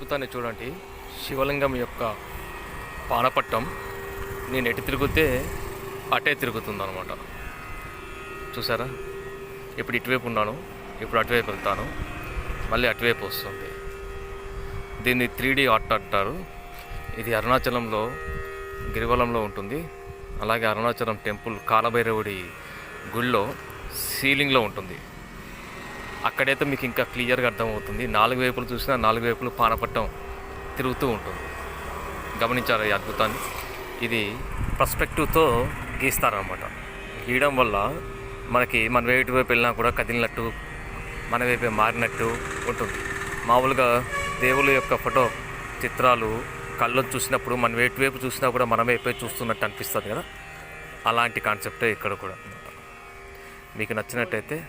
అద్భుతాన్ని చూడండి. శివలింగం యొక్క పానపట్టం నేను ఎటు తిరిగితే అటే తిరుగుతుంది అనమాట చూసారా? ఇప్పుడు ఇటువైపు ఉన్నాను ఇప్పుడు అటువైపు వెళ్తాను మళ్ళీ అటువైపు వస్తుంది. దీన్ని త్రీ డి ఆర్ట్ అంటారు. ఇది అరుణాచలంలో గిరివలంలో ఉంటుంది. అలాగే అరుణాచలం టెంపుల్ కాలభైరవుడి గుళ్ళో సీలింగ్లో ఉంటుంది. అక్కడైతే మీకు ఇంకా క్లియర్గా అర్థమవుతుంది. నాలుగు వైపులు చూసినా నాలుగు వైపులు పానపట్టం తిరుగుతూ ఉంటుంది. గమనించారు ఈ అద్భుతాన్ని? ఇది పర్స్పెక్టివ్తో గీస్తారనమాట గీయడం వల్ల మనకి మన వేటి వైపు వెళ్ళినా కూడా కదిలినట్టు మన వైపే మారినట్టు ఉంటుంది. మామూలుగా దేవుళ్ళ యొక్క ఫోటో చిత్రాలు కళ్ళు చూసినప్పుడు మన వేటి వైపు చూసినా కూడా మన వైపే చూస్తున్నట్టు అనిపిస్తుంది కదా? అలాంటి కాన్సెప్టే ఇక్కడ కూడా. మీకు నచ్చినట్టయితే